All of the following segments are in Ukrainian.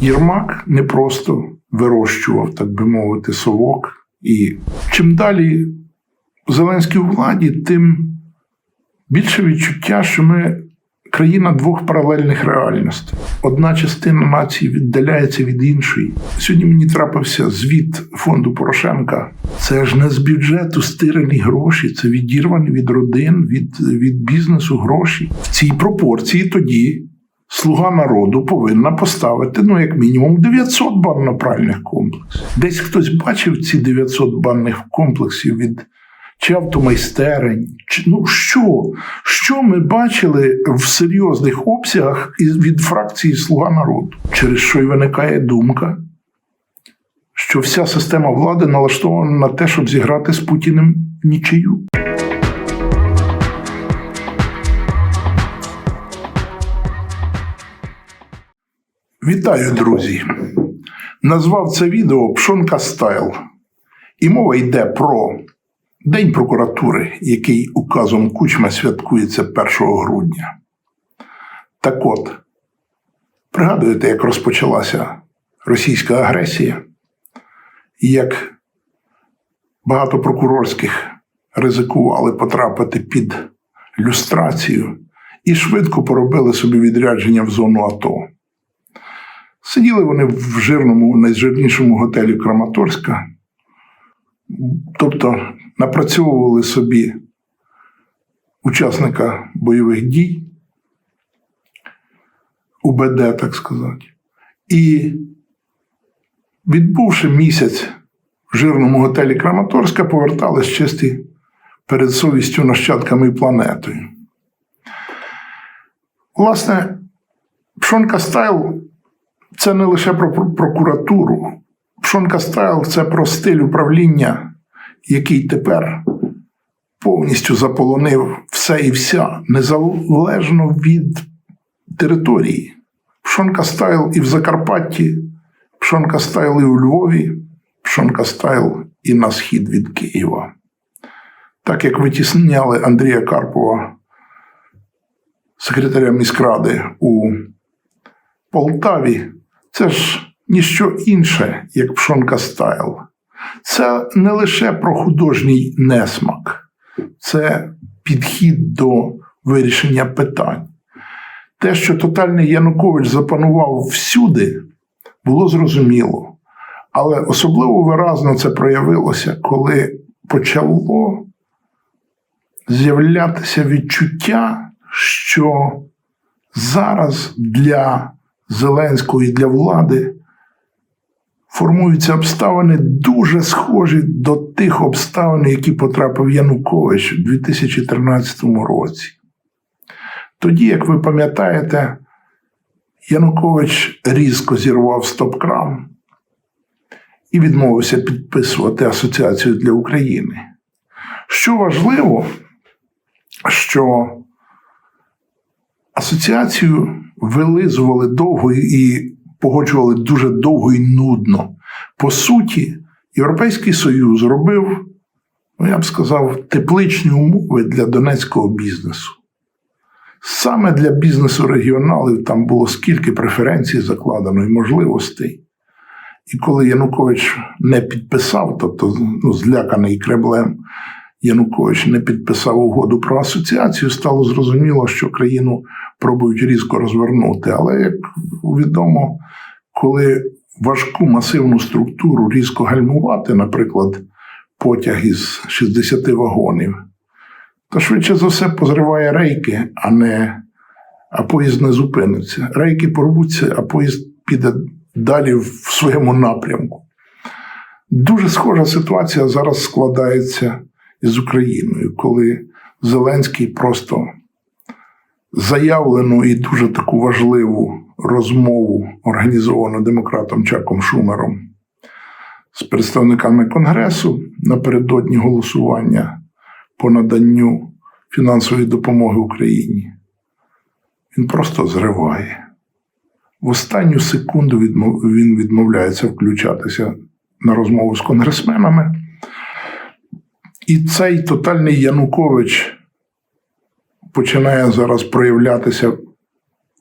Єрмак не просто вирощував, так би мовити, совок. І чим далі Зеленський у владі, тим більше відчуття, що ми країна двох паралельних реальностей. Одна частина нації віддаляється від іншої. Сьогодні мені трапився звіт фонду Порошенка. Це ж не з бюджету стирені гроші, це відірвані від родин, від, від бізнесу гроші. В цій пропорції тоді. Слуга народу повинна поставити ну як мінімум 900 банно-пральних комплексів. Десь хтось бачив ці 900 банних комплексів від чи автомайстерень. Чи, ну що? Що ми бачили в серйозних обсягах від фракції Слуга народу? Через що й виникає думка, що вся система влади налаштована на те, щоб зіграти з Путіним нічию. Вітаю, друзі! Назвав це відео Пшонка Стайл. І мова йде про День прокуратури, який указом Кучма святкується 1 грудня. Так от, пригадуєте, як розпочалася російська агресія, як багато прокурорських ризикували потрапити під люстрацію і швидко поробили собі відрядження в зону АТО. Сиділи вони в жирному, найжирнішому готелі Краматорська, тобто напрацьовували собі учасника бойових дій, УБД, так сказати. І відбувши місяць в жирному готелі Краматорська, повертались чисті перед совістю нащадками і планетою. Власне, Пшонка Стайл це не лише про про- прокуратуру. Пшонка Стайл це про стиль управління, який тепер повністю заполонив все і вся, незалежно від території. Пшонка Стайл і в Закарпатті, Пшонка Стайл і у Львові, Пшонка Стайл і на схід від Києва. Так як витісняли Андрія Карпова, секретаря міськради у Полтаві, це ж ніщо інше, як пшонка стайл. Це не лише про художній несмак, це підхід до вирішення питань. Те, що тотальний Янукович запанував всюди, було зрозуміло. Але особливо виразно це проявилося, коли почало з'являтися відчуття, що зараз для Зеленського і для влади формуються обставини дуже схожі до тих обставин, які потрапив Янукович у 2013 році. Тоді, як ви пам'ятаєте, Янукович різко зірвав стоп-кран і відмовився підписувати асоціацію для України. Що важливо, що асоціацію вилизували довго і погоджували дуже довго і нудно. По суті, Європейський Союз робив, ну я б сказав, тепличні умови для донецького бізнесу. Саме для бізнесу регіоналів там було скільки преференцій закладено і можливостей. І коли Янукович не підписав, тобто ну, зляканий Кремлем, Янукович не підписав угоду про асоціацію, стало зрозуміло, що країну пробують різко розвернути. Але, як відомо, коли важку масивну структуру різко гальмувати, наприклад, потяг із 60 вагонів, то швидше за все позриває рейки, а не а поїзд не зупиниться. Рейки порвуться, а поїзд піде далі в своєму напрямку. Дуже схожа ситуація зараз складається із Україною, коли Зеленський просто заявлену і дуже таку важливу розмову, організовану демократом Чаком Шумером з представниками Конгресу напередодні голосування по наданню фінансової допомоги Україні. Він просто зриває. В останню секунду він відмовляється включатися на розмову з конгресменами. І цей тотальний Янукович починає зараз проявлятися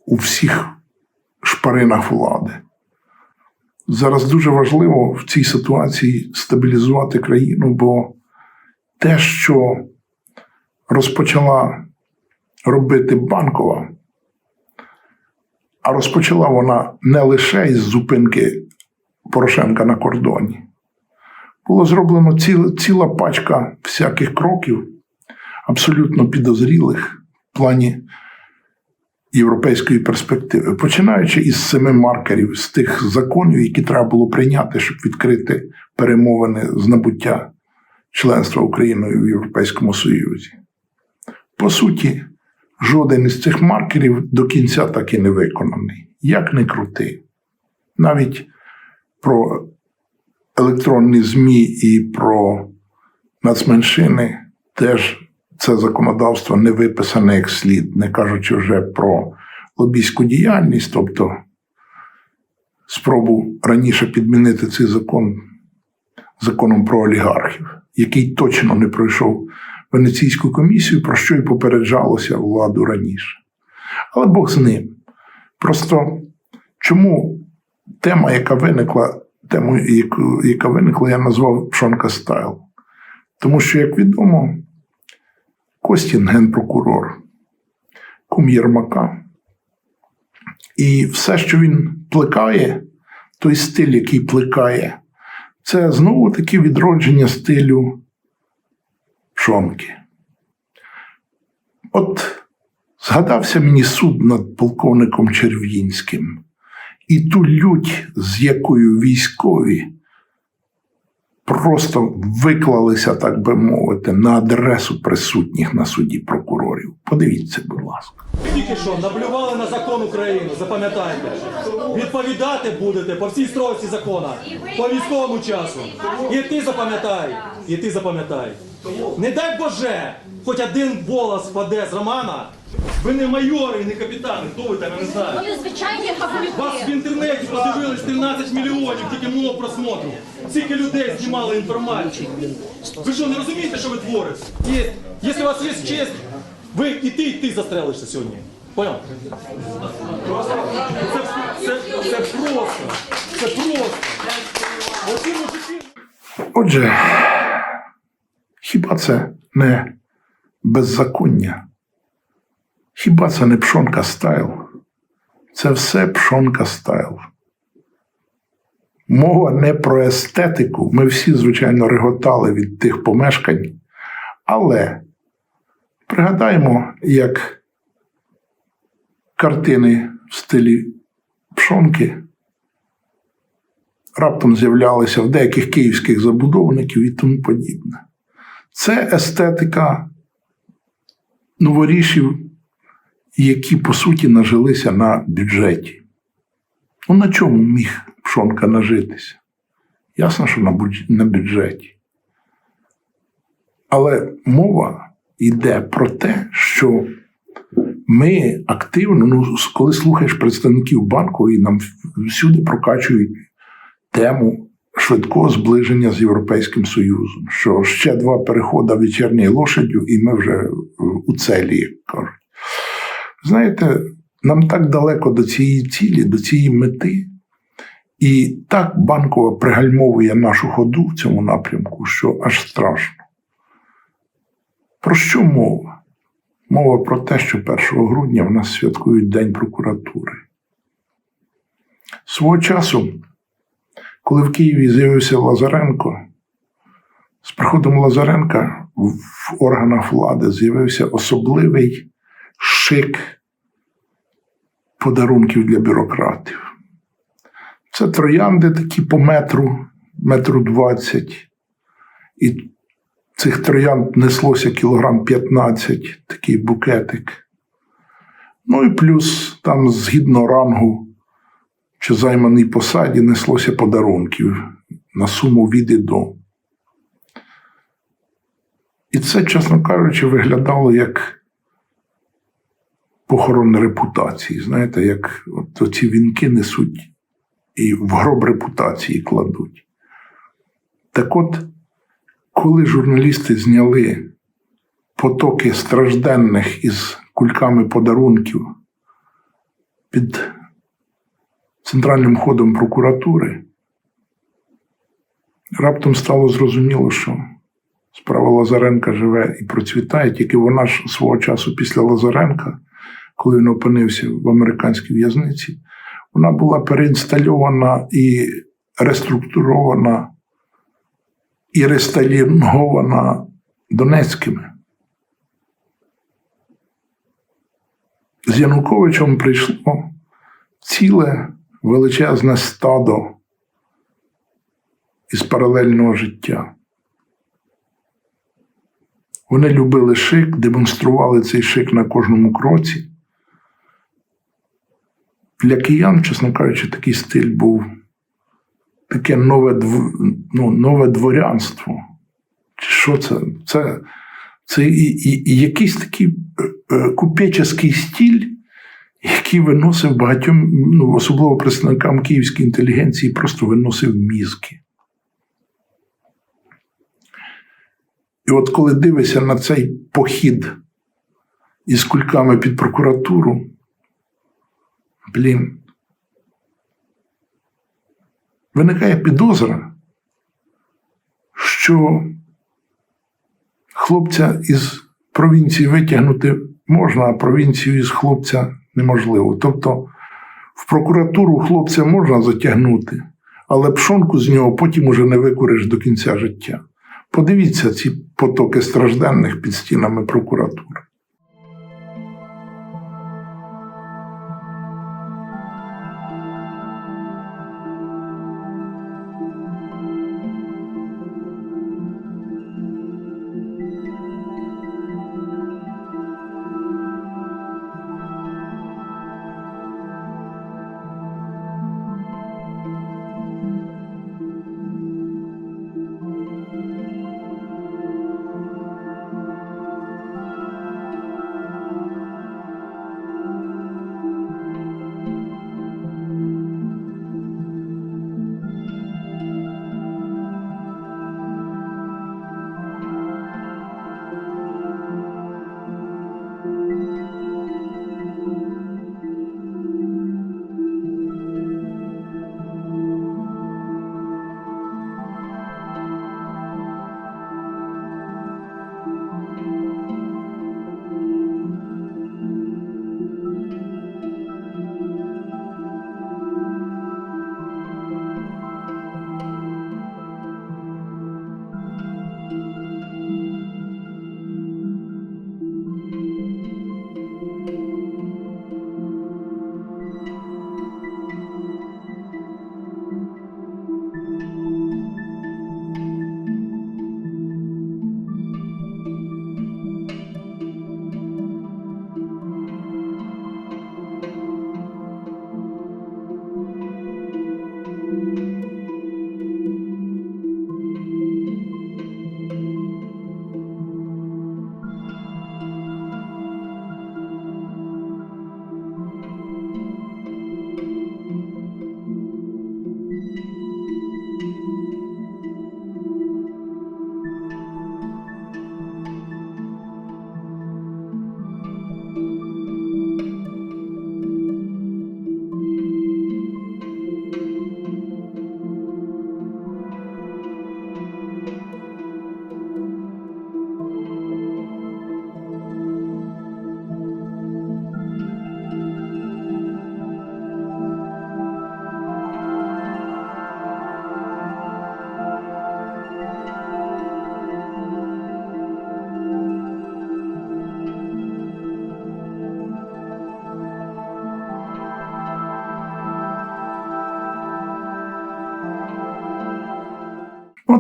у всіх шпаринах влади. Зараз дуже важливо в цій ситуації стабілізувати країну, бо те, що розпочала робити банкова, а розпочала вона не лише із зупинки Порошенка на кордоні. Було зроблено ціла, ціла пачка всяких кроків, абсолютно підозрілих плані європейської перспективи, починаючи із семи маркерів, з тих законів, які треба було прийняти, щоб відкрити перемовини з набуття членства Україною в Європейському Союзі. По суті, жоден із цих маркерів до кінця так і не виконаний. Як не крути. Навіть про електронні ЗМІ і про нацменшини теж це законодавство не виписане як слід, не кажучи вже про лобійську діяльність, тобто спробу раніше підмінити цей закон законом про олігархів, який точно не пройшов Венеційську комісію, про що й попереджалося владу раніше. Але Бог з ним. Просто чому тема, яка виникла, тему, яка виникла, я назвав Пшонка Стайл. Тому що, як відомо, Костін генпрокурор, кум Єрмака. І все, що він плекає, той стиль, який плекає, це знову таки відродження стилю Пшонки. От згадався мені суд над полковником Червінським і ту лють, з якою військові просто виклалися, так би мовити, на адресу присутніх на суді прокурорів. Подивіться, будь ласка. Тільки що наблювали на закон України, запам'ятайте. Відповідати будете по всій стройці закона, по військовому часу. І ти запам'ятай, і ти запам'ятай. Не дай Боже, хоч один волос впаде з Романа. Ви не майори і не капітани, хто ви там, я не знаю. Вони звичайні Вас в інтернеті подивились 13 мільйонів, тільки було просмотру. Скільки людей знімали інформацію. Ви що, не розумієте, що ви творите? Є, якщо у вас є честь, ви і ти, і ти застрелишся сьогодні. Понял? Це, це, це просто. Це просто. Отже, хіба це не беззаконня? Хіба це не пшонка стайл? Це все пшонка стайл. Мова не про естетику. Ми всі, звичайно, реготали від тих помешкань. Але пригадаємо, як картини в стилі пшонки раптом з'являлися в деяких київських забудовників і тому подібне. Це естетика новорішів, які по суті нажилися на бюджеті. Ну на чому міг Пшонка нажитися? Ясно, що на бюджеті. Але мова йде про те, що ми активно, ну, коли слухаєш представників банку, і нам всюди прокачують тему швидкого зближення з Європейським Союзом, що ще два переходи вечірньою лошадю, і ми вже е, у целі, як кажуть. Знаєте, нам так далеко до цієї цілі, до цієї мети, і так банкова пригальмовує нашу ходу в цьому напрямку, що аж страшно. Про що мова? Мова про те, що 1 грудня в нас святкують День прокуратури. Свого часу коли в Києві з'явився Лазаренко, з приходом Лазаренка в органах влади з'явився особливий шик подарунків для бюрократів. Це троянди такі по метру, метру двадцять. І цих троянд неслося кілограм 15, такий букетик. Ну і плюс там згідно рангу чи займаній посаді неслося подарунків на суму від і до. І це, чесно кажучи, виглядало як похорон репутації. Знаєте, як от ці вінки несуть і в гроб репутації кладуть. Так от, коли журналісти зняли потоки стражденних із кульками подарунків під центральним ходом прокуратури, раптом стало зрозуміло, що справа Лазаренка живе і процвітає, тільки вона ж свого часу після Лазаренка, коли він опинився в американській в'язниці, вона була переінстальована і реструктурована і рестайлінгована Донецькими. З Януковичем прийшло ціле величезне стадо із паралельного життя. Вони любили шик, демонстрували цей шик на кожному кроці. Для киян, чесно кажучи, такий стиль був таке нове, ну, нове дворянство. Чи що це? Це, це і, і, і якийсь такий е, е, купеческий стиль, який виносив багатьом, ну, особливо представникам київської інтелігенції, просто виносив мізки. І от коли дивишся на цей похід із кульками під прокуратуру, блін, виникає підозра, що хлопця із провінції витягнути можна, а провінцію із хлопця неможливо. Тобто в прокуратуру хлопця можна затягнути, але пшонку з нього потім уже не викориш до кінця життя. Подивіться ці потоки стражденних під стінами прокуратури.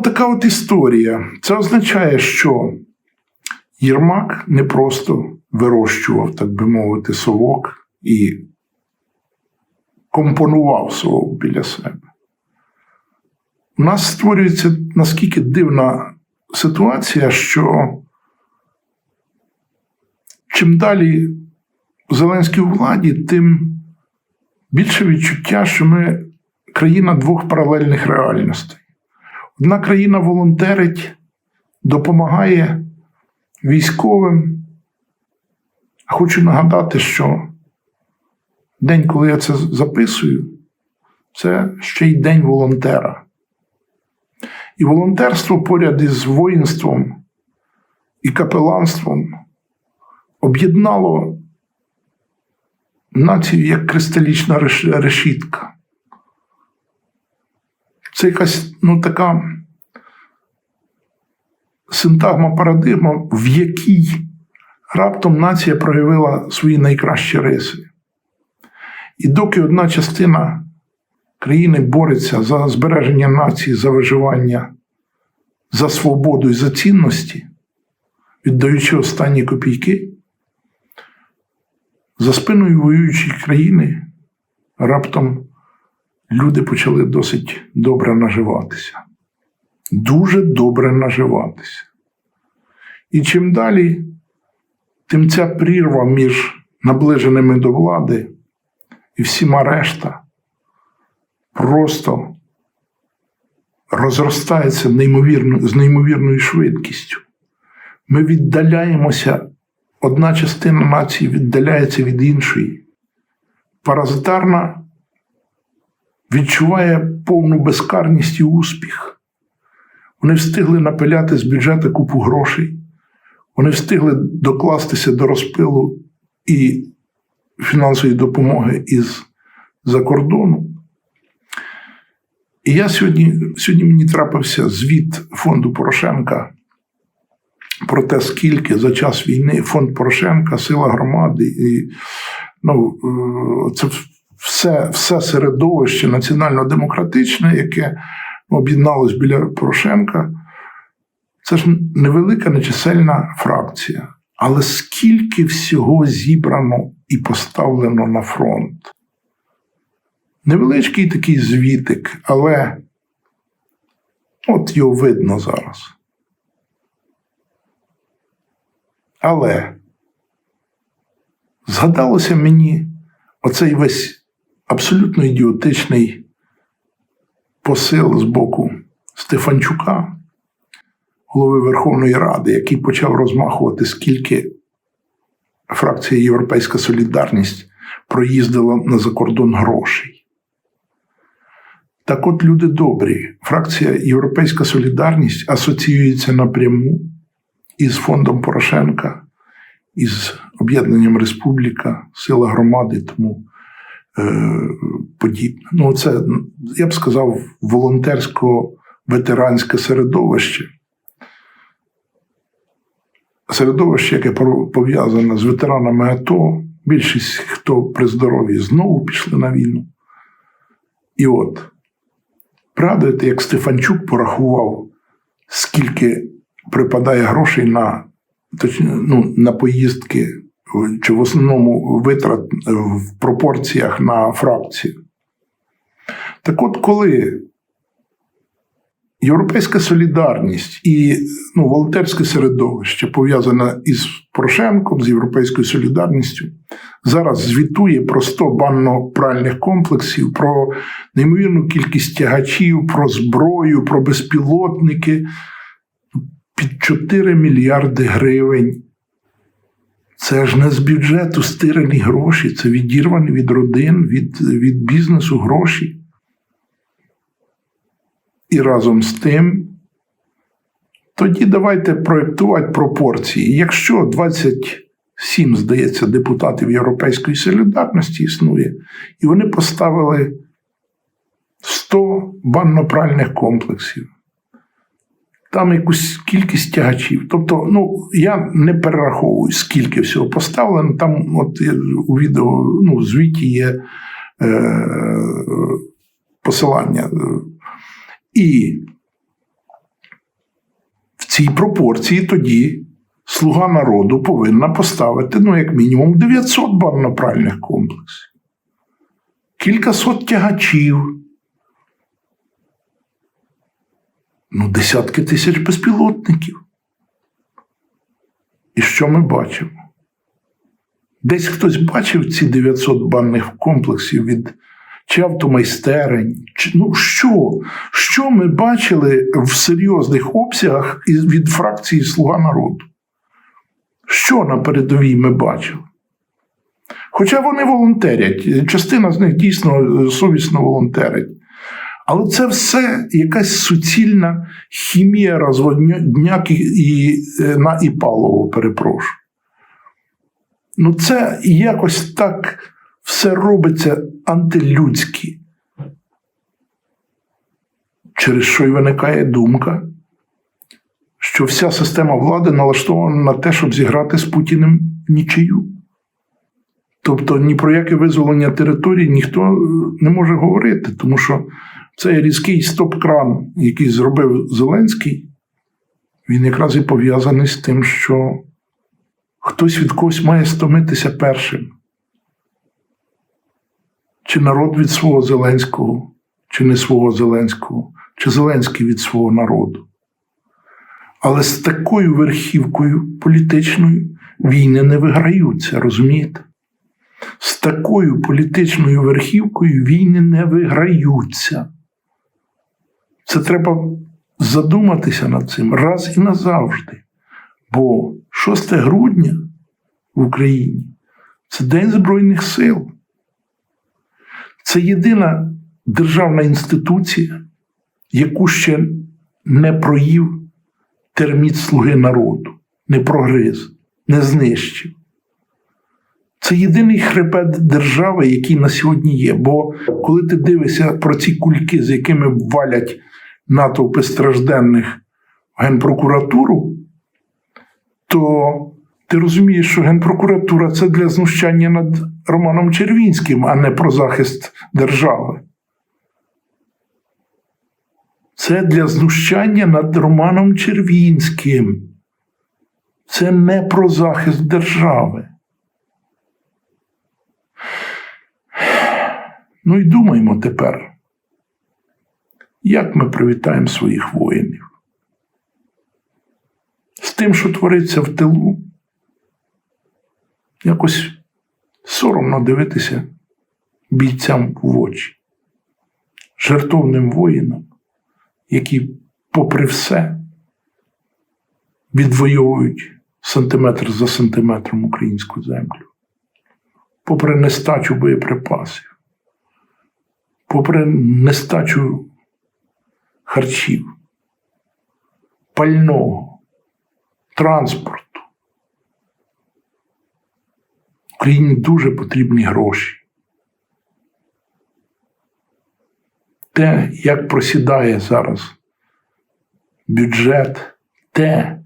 Така от історія. Це означає, що Єрмак не просто вирощував, так би мовити, совок і компонував совок біля себе. У нас створюється наскільки дивна ситуація, що чим далі Зеленський у владі, тим більше відчуття, що ми країна двох паралельних реальностей. Одна країна волонтерить, допомагає військовим. Хочу нагадати, що день, коли я це записую, це ще й день волонтера. І волонтерство поряд із воїнством і капеланством об'єднало націю як кристалічна решітка. Це якась ну, така синтагма парадигма, в якій раптом нація проявила свої найкращі риси. І доки одна частина країни бореться за збереження нації, за виживання, за свободу і за цінності, віддаючи останні копійки, за спиною воюючої країни раптом люди почали досить добре наживатися. Дуже добре наживатися. І чим далі, тим ця прірва між наближеними до влади і всіма решта просто розростається неймовірно, з неймовірною швидкістю. Ми віддаляємося, одна частина нації віддаляється від іншої. Паразитарна відчуває повну безкарність і успіх. Вони встигли напиляти з бюджету купу грошей, вони встигли докластися до розпилу і фінансової допомоги із за кордону. І я сьогодні, сьогодні мені трапився звіт фонду Порошенка про те, скільки за час війни фонд Порошенка, сила громади, і ну, е, це все, все середовище національно-демократичне, яке об'єдналось біля Порошенка. Це ж невелика нечисельна фракція. Але скільки всього зібрано і поставлено на фронт? Невеличкий такий звітик, але от його видно зараз. Але згадалося мені оцей весь абсолютно ідіотичний посил з боку Стефанчука, голови Верховної Ради, який почав розмахувати, скільки фракція Європейська Солідарність проїздила на закордон грошей. Так от, люди добрі, фракція Європейська Солідарність асоціюється напряму із фондом Порошенка, із об'єднанням Республіка, Сила громади, тому подібне. Ну, це, я б сказав, волонтерсько-ветеранське середовище. Середовище, яке пов'язане з ветеранами АТО, більшість, хто при здоров'ї, знову пішли на війну. І от, пригадуєте, як Стефанчук порахував, скільки припадає грошей на, точні, ну, на поїздки, чи в основному витрат в пропорціях на фракцію. Так от, коли Європейська солідарність і ну, волонтерське середовище пов'язане із Порошенком, з Європейською солідарністю, зараз звітує про 100 банно-пральних комплексів, про неймовірну кількість тягачів, про зброю, про безпілотники під 4 мільярди гривень. Це ж не з бюджету стирені гроші, це відірвані від родин, від, від бізнесу гроші. І разом з тим, тоді давайте проєктувати пропорції. Якщо 27, здається, депутатів Європейської солідарності існує, і вони поставили 100 банно-пральних комплексів, там якусь кількість тягачів. Тобто, ну, я не перераховую, скільки всього поставлено. Там, от у відео, ну, в звіті є е, посилання. І в цій пропорції тоді слуга народу повинна поставити, ну, як мінімум, 900 банно-пральних комплексів, кількасот тягачів, ну, десятки тисяч безпілотників. І що ми бачимо? Десь хтось бачив ці 900 банних комплексів від чи автомайстерень. Чи, ну що? Що ми бачили в серйозних обсягах від фракції Слуга народу? Що на передовій ми бачили? Хоча вони волонтерять, частина з них дійсно совісно волонтерить. Але це все якась суцільна хімія розводняк і, е, на Іпалово, перепрошую. Ну, це якось так все робиться антилюдськи. Через що й виникає думка, що вся система влади налаштована на те, щоб зіграти з Путіним нічию. Тобто ні про яке визволення території ніхто е, не може говорити, тому що цей різкий стоп-кран, який зробив Зеленський, він якраз і пов'язаний з тим, що хтось від когось має стомитися першим. Чи народ від свого Зеленського, чи не свого Зеленського, чи Зеленський від свого народу. Але з такою верхівкою політичною війни не виграються, розумієте? З такою політичною верхівкою війни не виграються. Це треба задуматися над цим раз і назавжди. Бо 6 грудня в Україні це День Збройних сил. Це єдина державна інституція, яку ще не проїв терміт слуги народу, не прогриз, не знищив. Це єдиний хребет держави, який на сьогодні є. Бо коли ти дивишся про ці кульки, з якими валять натовпи стражденних в Генпрокуратуру, то ти розумієш, що Генпрокуратура це для знущання над Романом Червінським, а не про захист держави. Це для знущання над Романом Червінським. Це не про захист держави. Ну і думаємо тепер, як ми привітаємо своїх воїнів? З тим, що твориться в тилу, якось соромно дивитися бійцям в очі, жертовним воїнам, які, попри все, відвоюють сантиметр за сантиметром українську землю, попри нестачу боєприпасів, попри нестачу харчів, пального, транспорту. Україні дуже потрібні гроші. Те, як просідає зараз бюджет, те,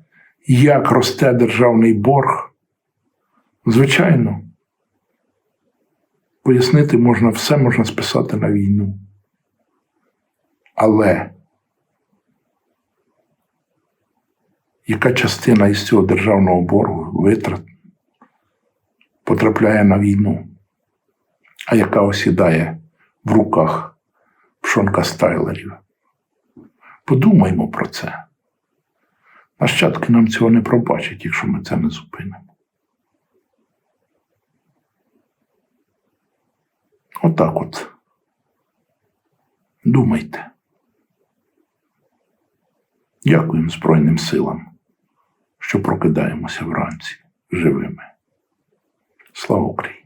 як росте державний борг, звичайно, пояснити можна все можна списати на війну. Але яка частина із цього державного боргу витрат потрапляє на війну, а яка осідає в руках пшонка стайлерів? Подумаймо про це. Нащадки нам цього не пробачать, якщо ми це не зупинимо. Отак от. Думайте. Дякуємо Збройним силам, що прокидаємося вранці живими. Слава Україні!